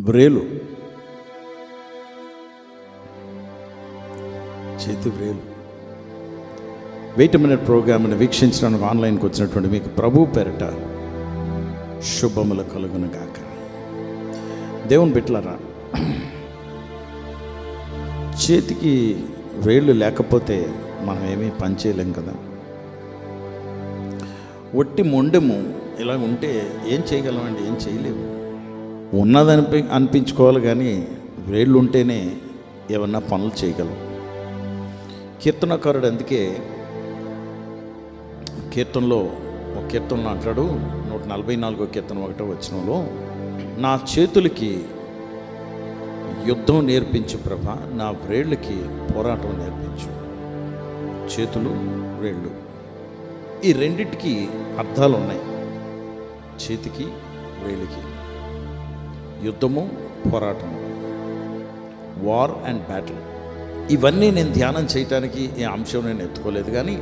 వ్రేలు. చేతి వ్రేలు. Wait minute ప్రోగ్రామ్ని వీక్షించడానికి ఆన్లైన్కి వచ్చినటువంటి మీకు ప్రభు పేరట శుభములు కలుగును గాక దేవుని బిట్లరా చేతికి వేళ్ళు లేకపోతే మనం ఏమీ పని చేయలేం కదా. ఒట్టి మొండెము ఇలా ఉంటే ఏం చేయగలమండి? ఏం చేయలేము. ఉన్నదని అనిపించుకోవాలి కానీ వేళ్ళు ఉంటేనే ఏమన్నా పనులు చేయగలం. కీర్తనకారుడు అందుకే కీర్తనలో ఒక కీర్తనలో అంటాడు నూట నలభై నాలుగో కీర్తన ఒకటో వచ్చినలో నా చేతులకి యుద్ధం నేర్పించు ప్రభ నా వ్రేళ్ళకి పోరాటం నేర్పించు. చేతులు వ్రేళ్ళు. ఈ రెండిటికి అర్థాలు ఉన్నాయి చేతికి వేలికి యుద్ధము పోరాటము. వార్ అండ్ బ్యాటిల్ ఇవన్నీ నేను ధ్యానం చేయటానికి ఈ అంశం నేను ఎత్తుకోలేదు కానీ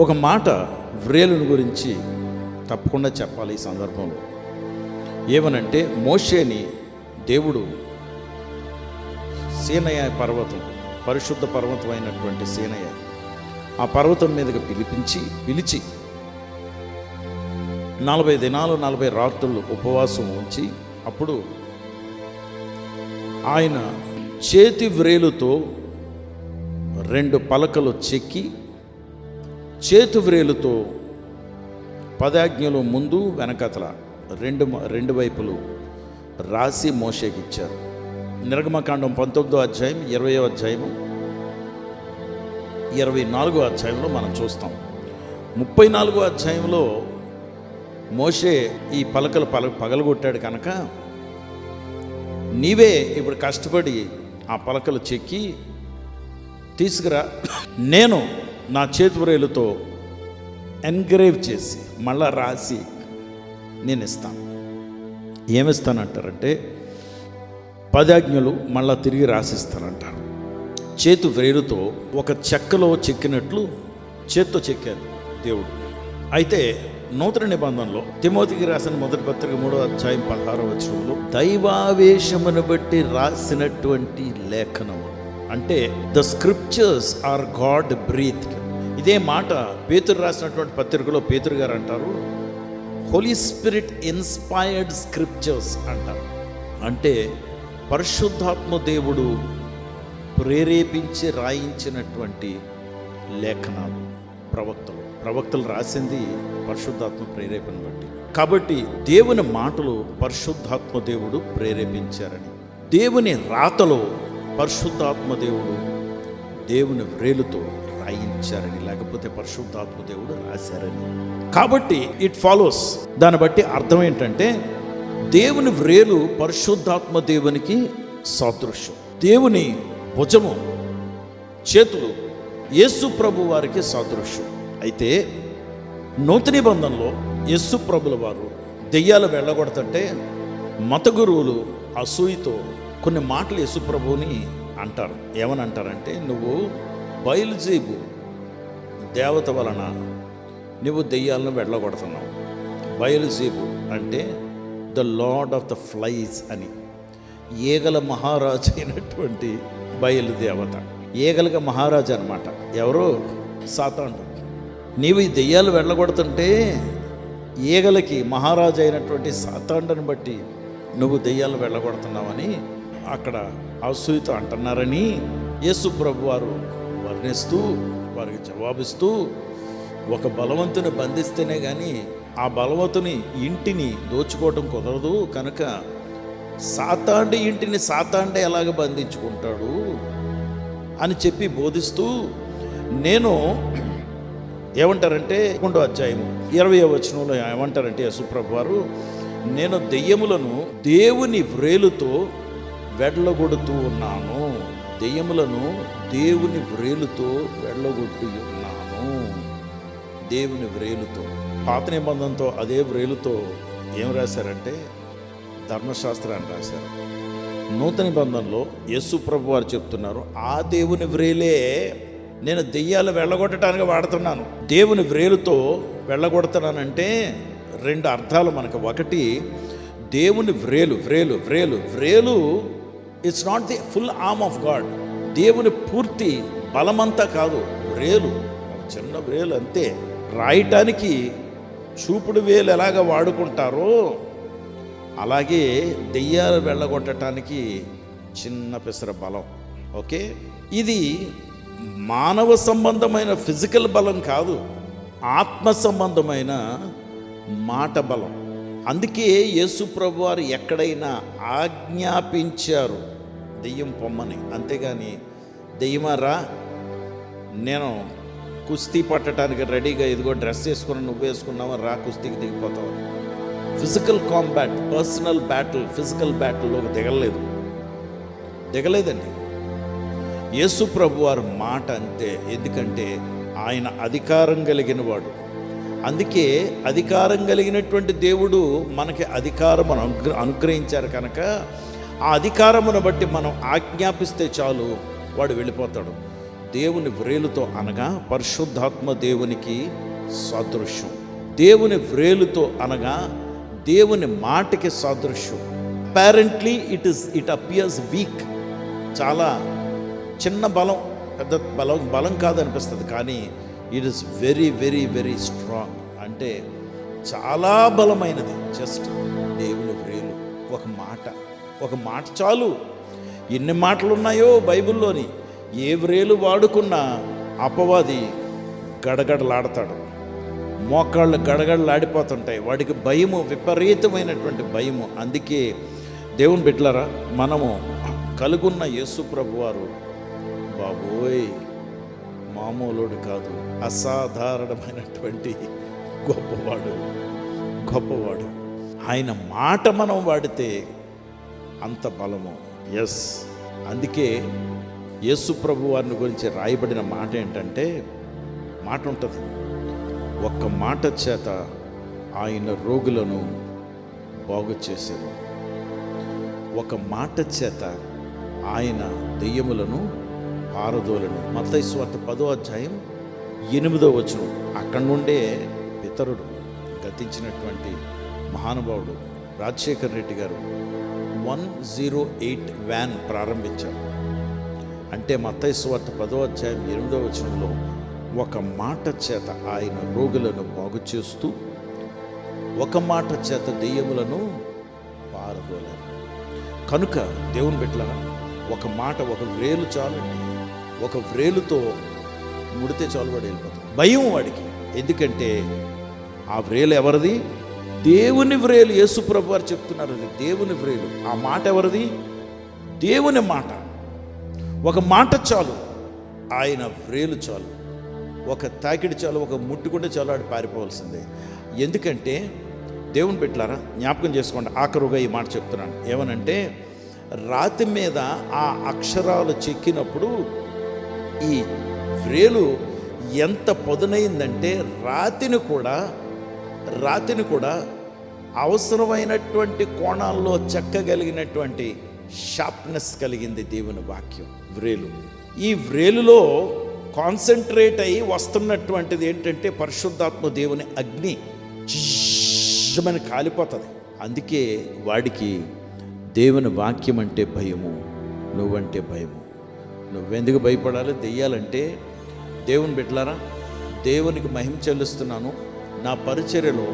ఒక మాట వ్రేలుని గురించి తప్పకుండా చెప్పాలి ఈ సందర్భంలో. ఏమనంటే మోషేని దేవుడు సీనయ పర్వతం పరిశుద్ధ పర్వతం అయినటువంటి సీనయ ఆ పర్వతం మీదకి పిలిపించి పిలిచి నలభై దినాలు నలభై రాత్రులు ఉపవాసం ఉంచి అప్పుడు ఆయన చేతి వ్రేలుతో రెండు పలకలు చెక్కి చేతి వ్రేలుతో పదాజ్ఞలు ముందు వెనకతల రెండు రెండు వైపులు రాసి మోషేకిచ్చారు. నిర్గమకాండం పంతొమ్మిదో అధ్యాయం ఇరవయో అధ్యాయము ఇరవై నాలుగో అధ్యాయంలో మనం చూస్తాం. ముప్పై నాలుగో అధ్యాయంలో మోషే ఈ పలకలు పల పగలగొట్టాడు కనుక నీవే ఇప్పుడు కష్టపడి ఆ పలకలు చెక్కి తీసుకురా. నేను నా చేతివ్రేలుతో ఎన్గ్రేవ్ చేసి మళ్ళా రాసి నేను ఇస్తాను. ఏమిస్తానంటారంటే పదాజ్ఞలు మళ్ళా తిరిగి రాసిస్తానంటారు. చేతు వ్రేలుతో ఒక చెక్కలో చెక్కినట్లు చేత్తో చెక్కారు దేవుడు. అయితే నూతన నిబంధనలో తిమోతికి రాసిన మొదటి పత్రిక మూడో అధ్యాయం పదహారో వచనంలో దైవావేశమును బట్టి రాసినటువంటి లేఖనము అంటే the scriptures are God breath ఇదే మాట పేతురు రాసినటువంటి పత్రికలో పేతురు గారు అంటారు హోలీ స్పిరిట్ ఇన్స్పైర్డ్ స్క్రిప్చర్స్ అంటారు. అంటే పరిశుద్ధాత్మ దేవుడు ప్రేరేపించి రాయించినటువంటి లేఖనాలు ప్రవక్తలు. ప్రవక్తలు రాసింది పరిశుద్ధాత్మ ప్రేరేపణ బట్టి. కాబట్టి దేవుని మాటలు పరిశుద్ధాత్మ దేవుడు ప్రేరేపించారని. దేవుని రాతలో పరిశుద్ధాత్మ దేవుడు దేవుని వ్రేలుతో రాయించారని లేకపోతే పరిశుద్ధాత్మ దేవుడు రాశారని. కాబట్టి ఇట్ ఫాలోస్ దాన్ని బట్టి అర్థం ఏంటంటే దేవుని వ్రేలు పరిశుద్ధాత్మ దేవునికి సాదృశ్యం. దేవుని భుజము చేతులు యేసు ప్రభు వారికి సాదృశ్యం. అయితే నూతన నిబంధనలో యస్సు ప్రభుల వారు దెయ్యాలు వెళ్ళకూడదంటే మత గురువులు అసూయతో కొన్ని మాటలు యేసు ప్రభువుని అంటారు. ఏమని అంటారంటే నువ్వు బయలుజీబు దేవత వలన నువ్వు దెయ్యాలను వెళ్ళగొడుతున్నావు. బయలుజీబు అంటే the lord of the flies అని. ఈగల మహారాజు అయినటువంటి బయలుదేవత ఈగలకి మహారాజు అనమాట ఎవరో? సాతాండు నీవు ఈ దెయ్యాలు వెళ్ళగొడుతుంటే ఈగలకి మహారాజు అయినటువంటి సాతాండను బట్టి నువ్వు దెయ్యాలు వెళ్ళగొడుతున్నావని అక్కడ అసూయతో అంటున్నారని యేసు ప్రభు వారు వర్ణిస్తూ వారికి జవాబిస్తూ ఒక బలవంతుని బంధిస్తేనే కానీ ఆ బలవంతుని ఇంటిని దోచుకోవటం కుదరదు. కనుక సాతాండి ఇంటిని సాతాండే ఎలాగ బంధించుకుంటాడు అని చెప్పి బోధిస్తూ నేను ఏమంటారంటే కొండో అధ్యాయం ఇరవై వచనంలో ఏమంటారంటే యశుప్రభు వారు నేను దెయ్యములను దేవుని వ్రేలుతో వెడలగొడుతూ ఉన్నాను. దెయ్యములను దేవుని వ్రేలుతో వెళ్ళగొట్టి ఉన్నాను. దేవుని వ్రేలుతో. పాత నిబంధనతో అదే వ్రేలుతో ఏం రాశారంటే ధర్మశాస్త్రాన్ని రాశారు. నూతన నిబంధనలో యేసు ప్రభు వారు చెప్తున్నారు ఆ దేవుని వ్రేలే నేను దెయ్యాలు వెళ్ళగొట్టడానికి వాడుతున్నాను. దేవుని వ్రేలుతో వెళ్ళగొడుతున్నానంటే రెండు అర్థాలు మనకు. ఒకటి దేవుని వ్రేలు వ్రేలు వ్రేలు. వ్రేలు it's not the full arm of God దేవుని పూర్తి బలమంతా కాదు. వ్రేలు చిన్న వ్రేలు అంతే. రాయటానికి చూపుడు వేలు ఎలాగ వాడుకుంటారో అలాగే దెయ్యాలు వెళ్ళగొట్టడానికి చిన్న పెసర బలం. ఓకే? ఇది మానవ సంబంధమైన ఫిజికల్ బలం కాదు ఆత్మ సంబంధమైన మాట బలం. అందుకే యేసు ప్రభు వారు ఎక్కడైనా ఆజ్ఞాపించారు దెయ్యం పొమ్మని. అంతేగాని దెయ్యమారా నేను కుస్తీ పట్టడానికి రెడీగా ఇదిగో డ్రెస్ వేసుకుని నువ్వు వేసుకున్నావా రా కుస్తీకి దిగిపోతావు. Physical combat personal battle physical బ్యాటిల్లోకి దిగలేదు. దిగలేదండి. యేసు ప్రభు వారి మాట అంతే. ఎందుకంటే ఆయన అధికారం కలిగిన వాడు. అందుకే అధికారం కలిగినటువంటి దేవుడు మనకి అధికారం అనుగ్ర అనుగ్రహించారు కనుక ఆ అధికారమును బట్టి మనం ఆజ్ఞాపిస్తే చాలు వాడు వెళ్ళిపోతాడు. దేవుని వ్రేలుతో అనగా పరిశుద్ధాత్మ దేవునికి సాదృశ్యం. దేవుని వ్రేలుతో అనగా దేవుని మాటకి సాదృశ్యం. Apparently it is it appears weak చాలా చిన్న బలం పెద్ద బలం బలం కాదనిపిస్తుంది కానీ it is very very very strong అంటే చాలా బలమైనది. జస్ట్ దేవుని వ్రేలు ఒక మాట. ఒక మాట చాలు. ఎన్ని మాటలు ఉన్నాయో బైబిల్లోని. ఏ వ్రేలు వాడుకున్నా అపవాది గడగడలాడతాడు. మోకాళ్ళు గడగడలాడిపోతుంటాయి. వాడికి భయము విపరీతమైనటువంటి భయము. అందుకే దేవుని బిడ్డలారా మనము కలుగున్న యేసు ప్రభువారు బాబోయ్ మామూలుడు కాదు. అసాధారణమైనటువంటి గొప్పవాడు గొప్పవాడు. ఆయన మాట మనం వాడితే అంత బలము. ఎస్ అందుకే యేసు ప్రభు వారిని గురించి రాయబడిన మాట ఏంటంటే మాట ఉంటుంది ఒక్క మాట చేత ఆయన రోగులను బాగు చేశారు ఒక మాట చేత ఆయన దెయ్యములను పారదోలను మత్తయి స్వార్థ పదో అధ్యాయం ఎనిమిదో వచనం. అక్కడి నుండే పితరుడు గతించినటువంటి మహానుభావుడు రాజశేఖర్ రెడ్డి గారు వన్ జీరో ఎయిట్ వ్యాన్ ప్రారంభించారు. అంటే మత్తయి స్వార్థ పదో అధ్యాయం ఎనిమిదో వచనంలో ఒక మాట చేత ఆయన రోగులను బాగు చేస్తూ ఒక మాట చేత దెయ్యములను పారదోలారు. కనుక దేవుని బిడ్డల ఒక మాట ఒక వేలు చాలండి. ఒక వ్రేలుతో ముడితే చాలు వాడు వెళ్ళిపోతాడు. భయం వాడికి. ఎందుకంటే ఆ వ్రేలు ఎవరిది? దేవుని వ్రేలు యేసుప్రభు వారు చెప్తున్నారు అది దేవుని వ్రేలు. ఆ మాట ఎవరిది? దేవుని మాట. ఒక మాట చాలు. ఆయన వ్రేలు చాలు. ఒక తాకిడి చాలు ఒక ముట్టుకుంటే చాలు ఆడు పారిపోవాల్సిందే. ఎందుకంటే దేవుని పెట్టారా జ్ఞాపకం చేసుకోండి ఆఖరుగా ఈ మాట చెప్తున్నాను. ఏమనంటే రాతి మీద ఆ అక్షరాలు చెక్కినప్పుడు ఈ వ్రేలు ఎంత పదునైందంటే రాతిని కూడా రాతిని కూడా అవసరమైనటువంటి కోణాల్లో చెక్కగలిగినటువంటి షార్ప్నెస్ కలిగింది దేవుని వాక్యం వ్రేలు. ఈ వ్రేలులో కాన్సన్ట్రేట్ అయి వస్తున్నటువంటిది ఏంటంటే పరిశుద్ధాత్మ దేవుని అగ్ని. చిమ్మని కాలిపోతుంది. అందుకే వాడికి దేవుని వాక్యం అంటే భయము నువ్వంటే భయము. నువ్వెందుకు భయపడాలి? దెయ్యాలంటే దేవుని బిడ్డలారా దేవునికి మహిమ చెల్లిస్తున్నాను. నా పరిచర్యలో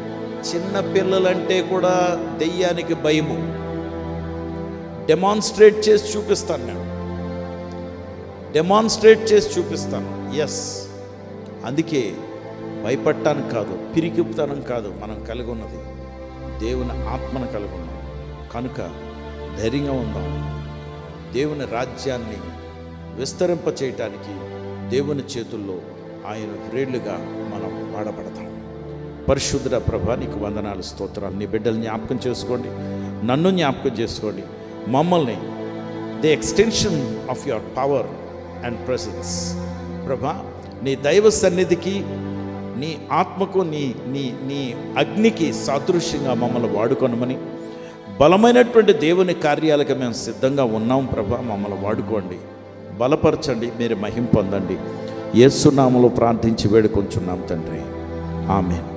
చిన్న పిల్లలంటే కూడా దెయ్యానికి భయము. డెమాన్స్ట్రేట్ చేసి చూపిస్తాను నేను. డెమాన్స్ట్రేట్ చేసి చూపిస్తాను. ఎస్ అందుకే భయపడటానికి కాదు పిరికిపుతనం కాదు మనం కలిగి ఉన్నది. దేవుని ఆత్మను కలిగి ఉన్నాం. కనుక ధైర్యంగా ఉందాం. దేవుని రాజ్యాన్ని విస్తరింప చేయటానికి దేవుని చేతుల్లో ఆయన వ్రేళ్ళుగా మనం వాడబడతాం. పరిశుద్ధ ప్రభా నీకు వందనాలు స్తోత్రాలు. నీ బిడ్డలు జ్ఞాపకం చేసుకోండి. నన్ను జ్ఞాపకం చేసుకోండి. మమ్మల్ని the extension of your power and presence ప్రభా నీ దైవ సన్నిధికి నీ ఆత్మకు నీ నీ నీ అగ్నికి సాదృశ్యంగా మమ్మల్ని వాడుకొనమని బలమైనటువంటి దేవుని కార్యాలకు మేము సిద్ధంగా ఉన్నాం ప్రభా మమ్మల్ని వాడుకోండి. బలపరచండి మీరు మహిం పొందండి. ఏసునామలో ప్రార్థించి వేడుకొంచున్నాం తండ్రి. ఆమెను.